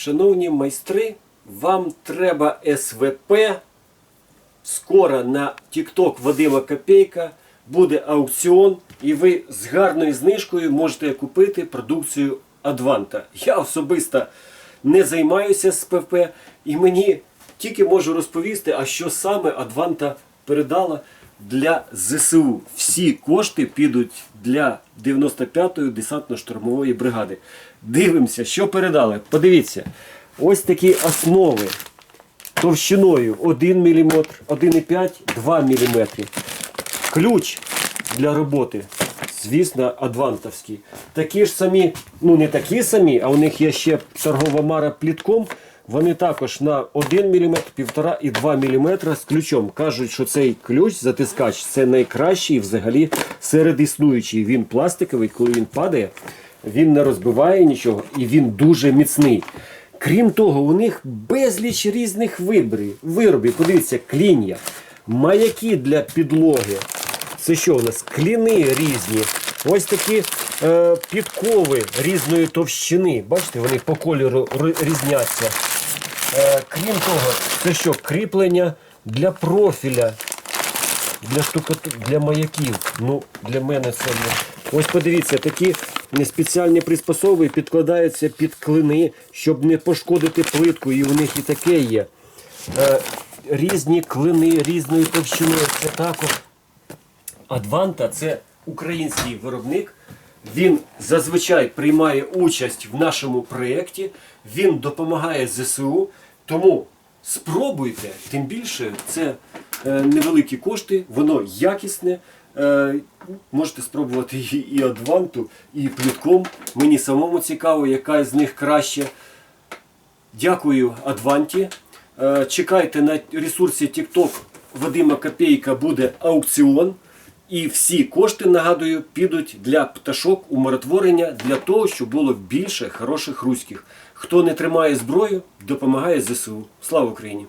Шановні майстри, вам треба СВП. Скоро на TikTok Вадима Копейка буде аукціон, і ви з гарною знижкою можете купити продукцію Адванта. Я особисто не займаюся з і мені тільки можу розповісти, а що саме Адванта передала для ЗСУ. Всі кошти підуть для 95-ї десантно-штурмової бригади. Дивимося, що передали. Подивіться, ось такі основи товщиною 1 мм, 1,5, 2 мм. Ключ для роботи, звісно, адвантовський. Такі ж самі, ну не такі самі, а у них є ще торгова мара плітком. Вони також на 1 мм, 1,5 і 2 мм з ключом. Кажуть, що цей ключ, затискач, це найкращий взагалі серед існуючих. Він пластиковий, коли він падає, він не розбиває нічого і він дуже міцний. Крім того, у них безліч різних виробів. Подивіться, клін'я, маяки для підлоги. Це що у нас? Кліни різні. Ось такі е, підкови різної товщини. Бачите, вони по кольору різняться. Е, крім того, це що? Кріплення для профіля. Для штукату... для маяків. Ну, для мене це не. Ось подивіться, такі спеціальні приспособи підкладаються під клини, щоб не пошкодити плитку, і у них і таке є. Е, різні клини, різної товщини. Це також Адванта це український виробник. Він зазвичай приймає участь в нашому проєкті, він допомагає ЗСУ. Тому спробуйте, тим більше це е, невеликі кошти, воно якісне. Е, можете спробувати і, Адванту, і плітком. Мені самому цікаво, яка з них краще. Дякую Адванті. Е, Чекайте на ресурсі TikTok Вадима Копейка буде аукціон. І всі кошти, нагадую, підуть для пташок умиротворення для того, щоб було більше хороших руських. Хто не тримає зброю, допомагає ЗСУ. Слава Україні!